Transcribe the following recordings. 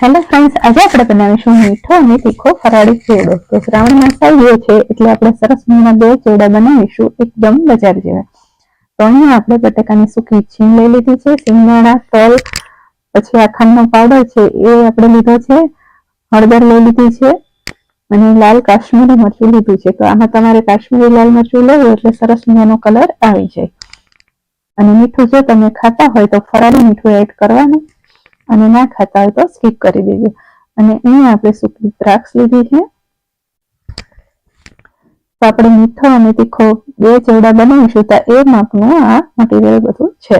Hello friends આજે આપણે બનાવીશું મીઠો અને તીખો ફરાળી ચેવડો તો શ્રાવણ માસ આવ્યો છે એટલે આપણે સરસ મજાના બે ચેવડા બનાવીશું, એકદમ બજાર જેવા. તો અહીંયા આપણે બટાકાની સૂકી છીણ લઈ લીધી છે સિંગદાણા તલ, પછી આખાંડનો ખાંડનો પાવડર છે, એ આપણે લીધો છે, હળદર લઈ લીધી છે, અને લાલ કાશ્મીરી મરચું લીધું છે. તો આમાં તમારે કાશ્મીરી લાલ મરચું લેવું એટલે સરસ મજાનો કલર આવી જાય. અને મીઠું જો તમે ખાતા હોય તો ફરાળી મીઠું એડ કરવાનું. અને ના ખાતા હોય તો સ્કીપ કરી દેજો. અને અહીંયા આપણે સૂકી દ્રાક્ષ લીધી છે. તો આપણે મીઠો અને તીખો બે ચેવડા બનાવીશું તો એ માપનું આ મટીરિયલ બધું છે.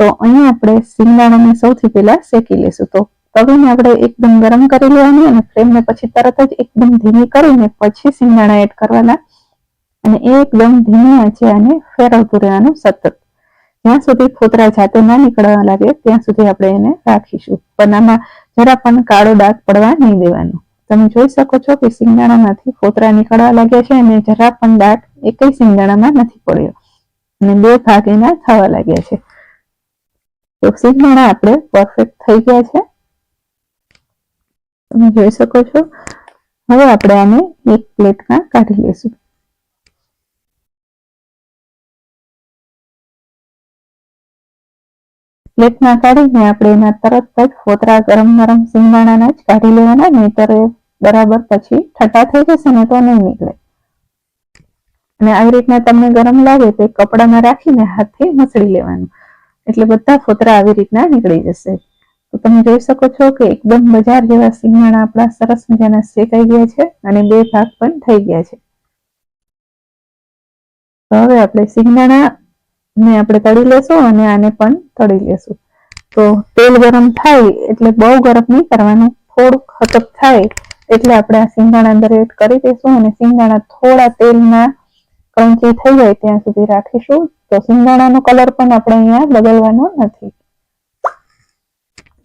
તો અહીંયા આપણે સિંગદાણાને સૌથી પહેલા શેકી લેશું. તો તવીને આપણે એકદમ ગરમ કરી લેવાની અને ફ્લેમને પછી તરત જ એકદમ ધીમી કરીને પછી સિંગદાણા એડ કરવાના. અને એકદમ ધીમી આંચે આને ફેરવતું રહેવાનું સતત. જ્યાં સુધી ફોતરા જાતે ના નીકળવા લાગે, ત્યાં સુધી આપણે એને રાખીશું. પનામાં જરા પણ કાળો દાગ પડવા નહીં દેવાનો. તમે જોઈ શકો છો કે સિંગદાણામાંથી ફોતરા નીકળવા લાગ્યા છે અને જરા પણ દાગ એકય સિંગદાણામાં નથી પડ્યો. અને બે ભાગ એના થવા લાગ્યા છે. તો સિંગદાણા આપણે પરફેક્ટ થઈ ગયા છે. તમે જોઈ શકો છો. હવે આપણે આને એક પ્લેટમાં કાઢી લઈશું. પ્લેટમાં કાઢીને આપણે એના તરત જ ફોતરા ગરમ ગરમ સિંગદાણાના જ કાઢી લેવાના, નહીતર બરાબર પછી ઠંડા થઈ જશે ને તો નહીં નીકળે. અને આવી રીતના તમને ગરમ લાગે તો કપડામાં રાખીને હાથથી મસળી લેવાનું. એટલે બધા ફોતરા આવી રીતના નીકળી જશે. તો તમે જોઈ શકો છો કે એકદમ બજાર જેવા સિંગદાણા આપણા સરસ મજાના શેકાઈ ગયા છે અને બે ભાગ પણ થઈ ગયા છે. હવે આપણે સિંગદાણા ને આપણે તળી લેશું અને આને પણ તળી લેશું. તો તેલ ગરમ થાય એટલે બહુ ગરમ નહીં કરવાનું, થોડુંક હતપ થાય એટલે આપણે આ સિંગદાણા અંદર એડ કરી દઈશું અને સિંગદાણા થોડા તેલમાં ક્રંચી થઈ જાય ત્યાં સુધી રાખીશું. તો સિંગદાણાનો કલર પણ આપણે અહીંયા બદલવાનો નથી.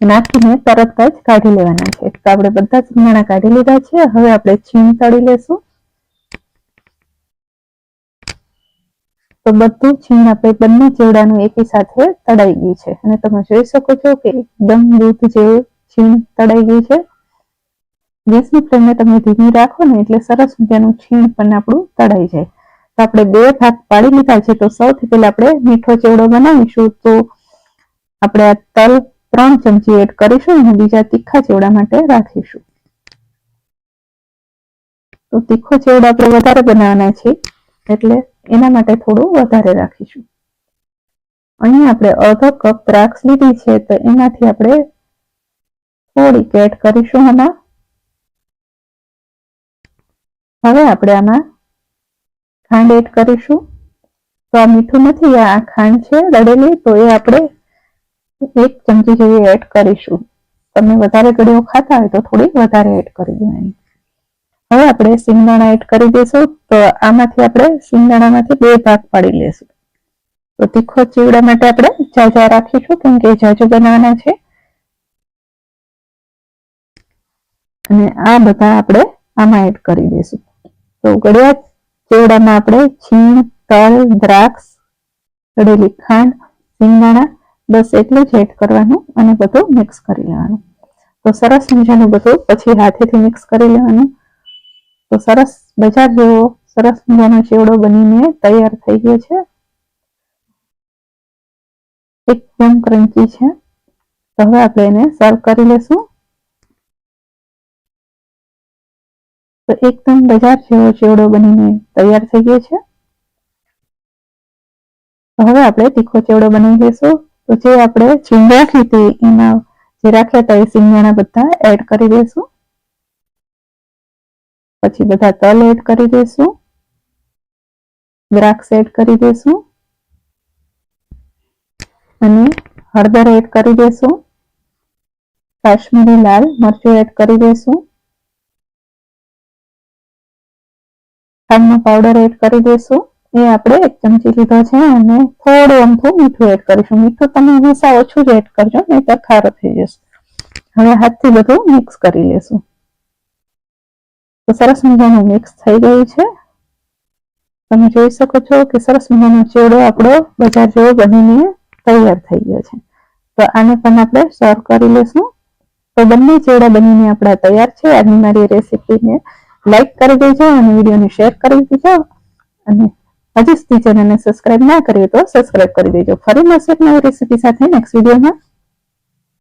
નાખીને તરત જ કાઢી લેવાના છે. તો આપણે બધા સિંગદાણા કાઢી લીધા છે. હવે આપણે છીણ તળી લેશું. તો બધું છીણ આપણે બંને ચેવડાનું એકી સાથે તળાઈ ગયું છે. અને તમે જોઈ શકો છો કે એકદમ દૂધ જેવું છીણ તળાઈ ગયું છે. ગેસની ફ્લેમને તમે ધીમી રાખો ને એટલે સરસ મજાનું છીણ પણ આપણું તળાઈ જાય. તો આપણે બે ભાગ પાડી લીધા છે, તો સૌથી પહેલા આપણે મીઠો ચેવડો બનાવીશું. તો આપણે આ તલ ત્રણ ચમચી એડ કરીશું અને બીજા તીખા ચેવડા માટે રાખીશું. તો તીખો ચેવડો આપણે વધારે બનાવવાના છે, એટલે એના માટે થોડું વધારે રાખીશું. અહીં આપણે અડધો કપ દ્રાક્ષ લીધી છે, તો એમાંથી આપણે થોડીક એડ કરીશું આમાં. હવે આપણે આમાં ખાંડ એડ કરીશું. તો આ મીઠું નથી, આ ખાંડ છે રડેલી તો એ આપણે એક ચમચી જેવી એડ કરીશું. તમે વધારે ગળ્યો ખાતા હોય તો થોડીક વધારે એડ કરી દેવાની. હવે આપણે સિંગદાણા એડ કરી દઈશું. તો આમાંથી આપણે સિંગદાણામાંથી બે ભાગ પાડી લેશું. તો તીખો ચીવડા માટે આપણે જાજા રાખીશું, કેમ કે જાજુ બનાવવાના છે. અને આ બધા આપણે આમાં એડ કરી દઈશું. તો ગળ્યા ચીવડામાં આપણે છીણ, તલ, દ્રાક્ષ ગળેલી ખાંડ, સિંગદાણા, બસ એટલું જ એડ કરવાનું અને બધું મિક્સ કરી લેવાનું. તો સરસ મજાનું બધું પછી હાથેથી મિક્સ કરી લેવાનું. તો સરસ બજાર જેવો સરસ મજાનો ચેવડો બનીને તૈયાર થઈ ગયો છે. એકદમ ક્રંચી છે. તો હવે આપણે એને સર્વ કરી લેશું. તો એકદમ બજાર જેવો ચેવડો બનીને તૈયાર થઈ ગયો છે. હવે આપણે તીખો ચેવડો બનાવી લેશું. તો જે આપણે છીણ રાખી એમાં જે રાખ્યા હતા એ સિંગદાણા બધા એડ કરી દઈશું પછી બધા તલ એડ કરી દેશું. દ્રાક્ષ એડ કરી દેશું. અને હળદર એડ કરી દેશું. કાશ્મીરી લાલ મરચું એડ કરી દેશું. ખાંડનો પાવડર એડ કરી દેશું. એ આપણે એક ચમચી લીધો છે અને થોડું અમથું મીઠું એડ કરીશું. મીઠું તમે હંમેશા ઓછું જ એડ કરજો નહીં તો ખારો થઈ જશે. હવે હાથથી બધું મિક્સ કરી લેશું. તો સરસ મજાનું મિક્સ થઈ ગયું છે. તમે જોઈ શકો છો કે સરસ મજાનો ચેવડો આપણો બજાર જેવો બનીને તૈયાર થઈ ગયો છે. તો આને પણ આપણે સર્વ કરી લેશું તો બંને ચેવડા બનીને આપણા તૈયાર છે. આજની મારી રેસીપીને લાઈક કરી દેજો અને વિડીયોને શેર કરી દેજો. અને હજી સુધી ચેનલને સબસ્ક્રાઇબ ના કરીએ તો સબસ્ક્રાઇબ કરી દેજો. ફરી મળશે નવી રેસીપી સાથે નેક્સ્ટ વિડીયોમાં.